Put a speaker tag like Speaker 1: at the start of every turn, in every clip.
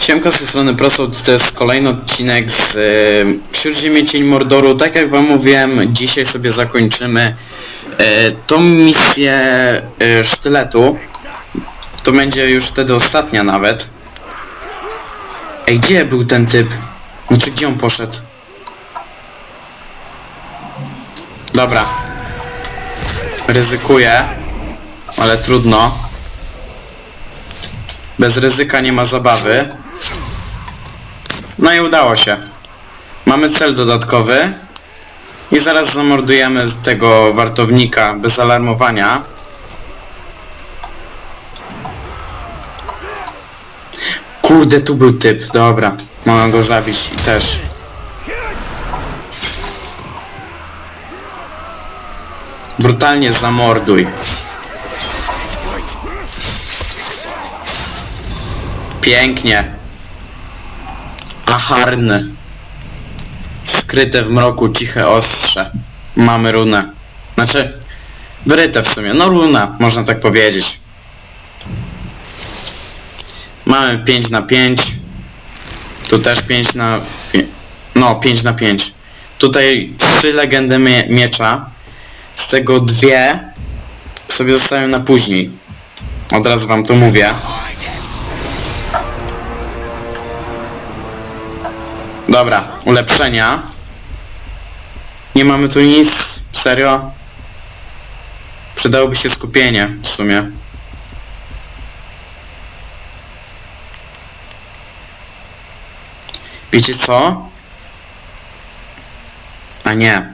Speaker 1: Siemka z tej strony Proso, to jest kolejny odcinek z y, Śródziemie Cień Mordoru. Tak jak wam mówiłem, dzisiaj sobie zakończymy y, tą misję y, sztyletu. To będzie już wtedy ostatnia nawet. Ej, gdzie był ten typ? Znaczy, gdzie on poszedł? Dobra. Ryzykuję, ale trudno. Bez ryzyka nie ma zabawy. No i udało się. Mamy cel dodatkowy. I zaraz zamordujemy tego wartownika bez alarmowania. Kurde, tu był typ. Dobra. Mogę go zabić i też. Brutalnie zamorduj. Pięknie. Acharny. Skryte w mroku ciche ostrze. Mamy runę. Znaczy, wyryte w sumie. No runa, można tak powiedzieć. Mamy 5 na 5. Tu też 5 na... pi- No, 5 na 5. Tutaj trzy legendy mie miecza. Z tego dwie sobie zostawiam na później. Od razu wam to mówię. Dobra, ulepszenia. Nie mamy tu nic, serio. Przydałoby się skupienie w sumie. Wiecie co? A nie.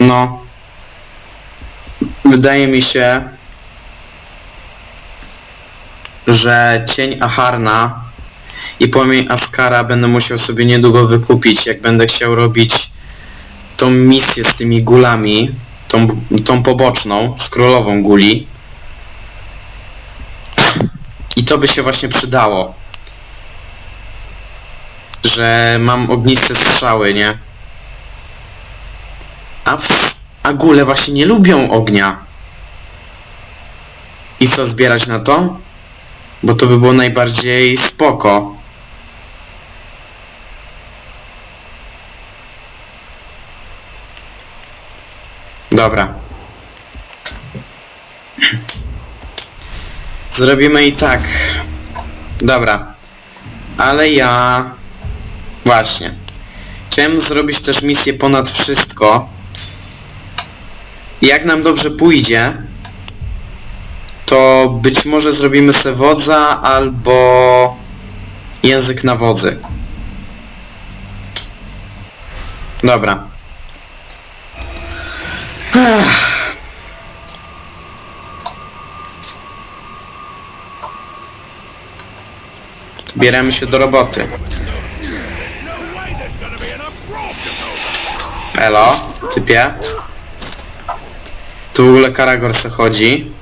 Speaker 1: No. Wydaje mi się, że cień Aharna i płomień Askara będę musiał sobie niedługo wykupić, jak będę chciał robić tą misję z tymi gulami, tą, tą poboczną, z królową guli. I to by się właśnie przydało. Że mam ogniste strzały, nie? A, w, a gule właśnie nie lubią ognia. I co zbierać na to? Bo to by było najbardziej spoko. Dobra. Zrobimy i tak. Dobra. Ale ja... Właśnie. Chciałem zrobić też misję ponad wszystko. Jak nam dobrze pójdzie, to być może zrobimy se wodza albo język na wodzy. Dobra. Ech. Bierzemy się do roboty. Elo, typie. Tu w ogóle Karagor se chodzi.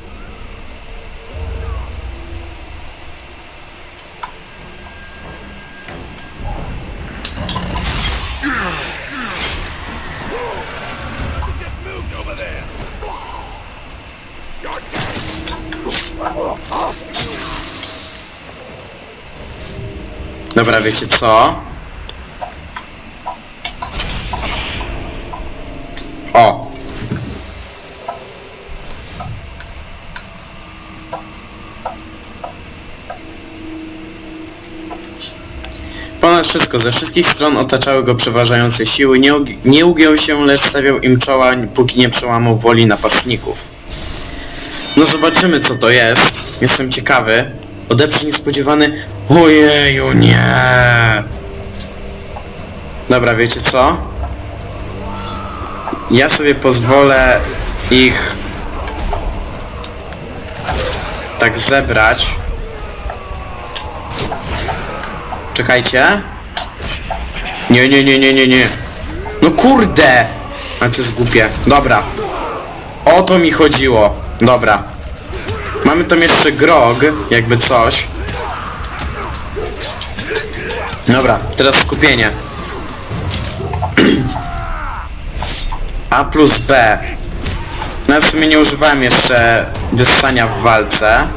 Speaker 1: Dobra, wiecie co? O! Ponad wszystko, ze wszystkich stron otaczały go przeważające siły, nie, nie ugiął się, lecz stawiał im czoła, póki nie przełamał woli napastników. No zobaczymy co to jest. Jestem ciekawy. Odeprze niespodziewany... Ojeju, nie! Dobra, wiecie co? Ja sobie pozwolę ich tak zebrać. Czekajcie. Nie, nie, nie, nie, nie, nie. No kurde! A to jest głupie. Dobra. O to mi chodziło. Dobra. Mamy tam jeszcze grog, jakby coś. Dobra, teraz skupienie. A plus B. No w sumie nie używałem jeszcze wyssania w walce.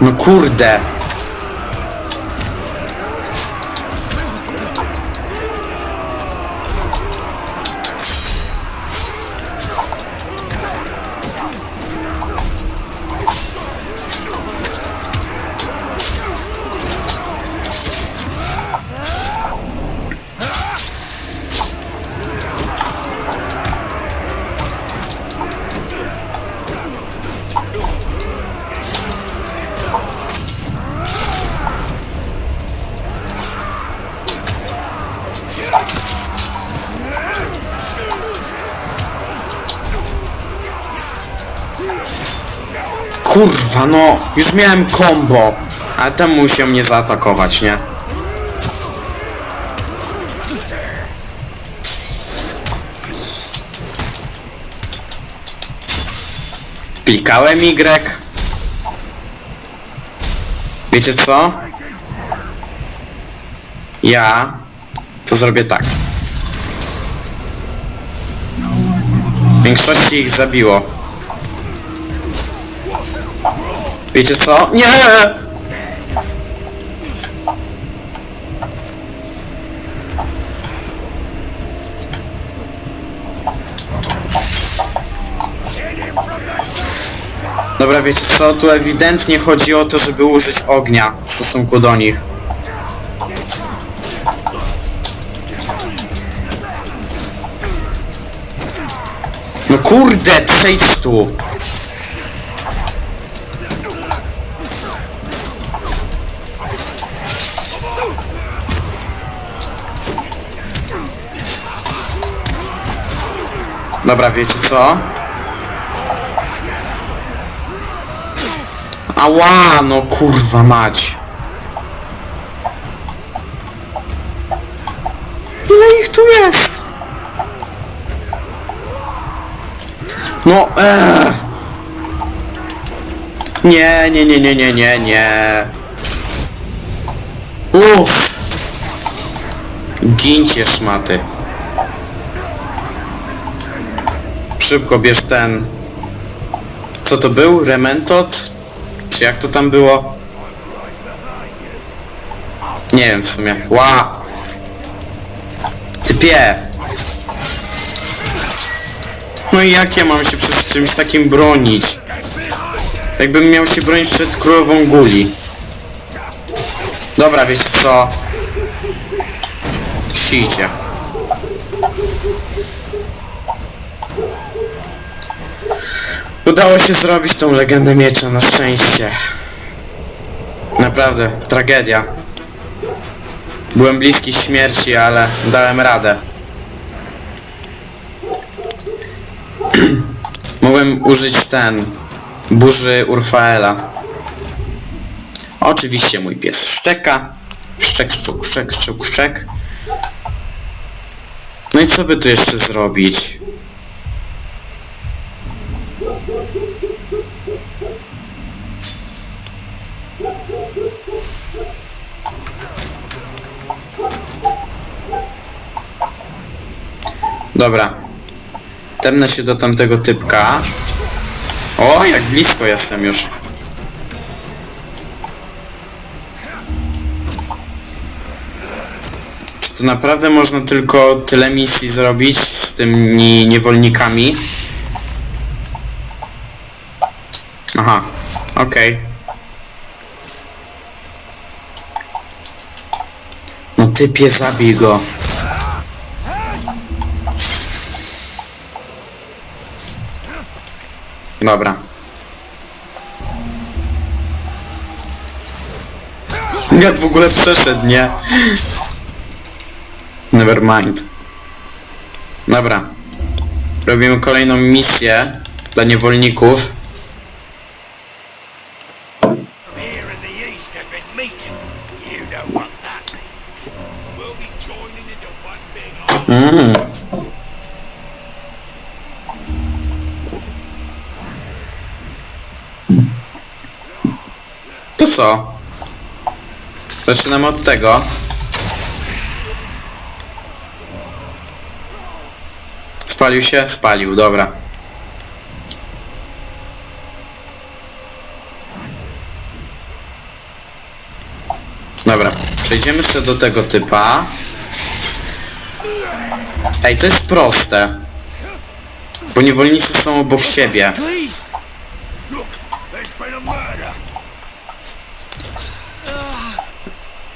Speaker 1: No kurde. Kurwa, no, już miałem combo, ale ten musiał mnie zaatakować, nie? Klikałem Y. Wiecie co? Ja to zrobię tak. W większości ich zabiło. Wiecie co? Nie! Dobra, wiecie co? Tu ewidentnie chodzi o to, żeby użyć ognia w stosunku do nich. No kurde, przejdź tu! Dobra, wiecie co? Ała, no kurwa mać. Ile ich tu jest? No, eee. Nie, nie, nie, nie, nie, nie, nie. Uff. Gincie szmaty. Szybko bierz ten... Co to był? Rementot? Czy jak to tam było? Nie wiem w sumie. Ła! Typie! No i jak ja mam się przed czymś takim bronić? Jakbym miał się bronić przed królową guli. Dobra, wiecie co? Sijcie. Udało się zrobić tą legendę miecza, na szczęście. Naprawdę, tragedia. Byłem bliski śmierci, ale dałem radę. Mogłem użyć ten... Burzy Urfaela. Oczywiście mój pies szczeka. Szczek, szczuk, szczek, szczuk, szczek. No i co by tu jeszcze zrobić? Dobra. Temnę się do tamtego typka. O, jak blisko jestem już. Czy to naprawdę można tylko tyle misji zrobić z tymi niewolnikami? Aha, okej. No typie, zabij go. Dobra. Jak w ogóle przeszedł, nie? Never mind. Dobra. Robimy kolejną misję dla niewolników. Co? Zaczynamy od tego. Spalił się? Spalił, dobra. Dobra, przejdziemy sobie do tego typa. Ej, to jest proste. Bo niewolnicy są obok siebie.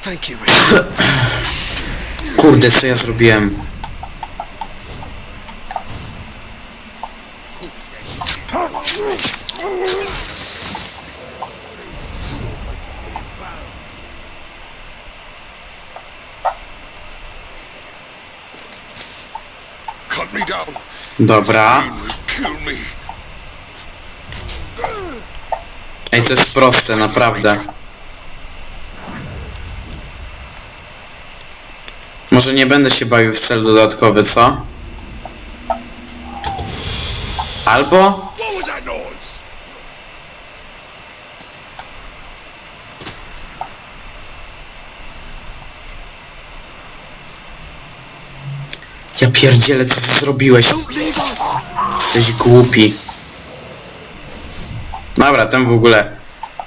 Speaker 2: Thank you, Richard.
Speaker 1: Kurde, co ja zrobiłem?
Speaker 2: Cut me down.
Speaker 1: Dobra. Ej, to jest proste, naprawdę. Może nie będę się bawił w cel dodatkowy, co? Albo... Ja pierdzielę, co ty zrobiłeś? Jesteś głupi. Dobra, ten w ogóle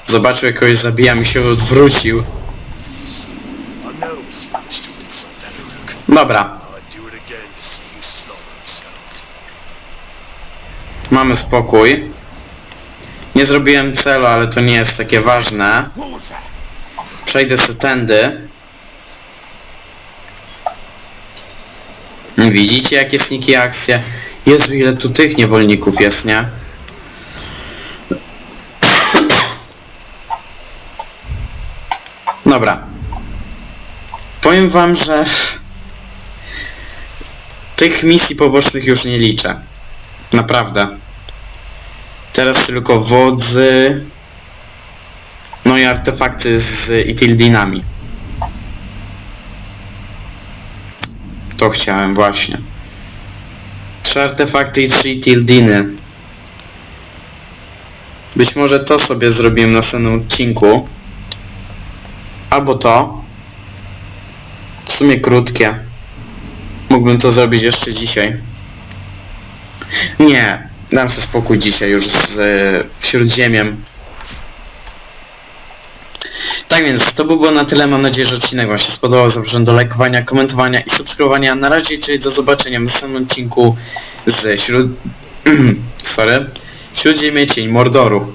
Speaker 1: zobaczył kogoś zabija, mi się odwrócił.
Speaker 2: Himself.
Speaker 1: mamy spokój. Nie zrobiłem celu, ale to nie jest takie ważne. Przejdę se tędy. Widzicie jakie sniki akcje? Jezu ile tu tych niewolników jest, nie? Dobra. Powiem wam, że tych misji pobocznych już nie liczę. Naprawdę. Teraz tylko wodzy, no i artefakty z Itildinami. To chciałem właśnie. Trzy artefakty i trzy Itildiny. Być może to sobie zrobiłem na następnym odcinku. Albo to. W sumie krótkie. Mógłbym to zrobić jeszcze dzisiaj. Nie. Dam sobie spokój dzisiaj już z e, Śródziemiem. Tak więc to by było na tyle. Mam nadzieję, że odcinek Wam się spodobał. Zapraszam do lajkowania, komentowania i subskrybowania. Na razie, czyli do zobaczenia w następnym odcinku z śród... Sorry. Śródziemie Cień Mordoru.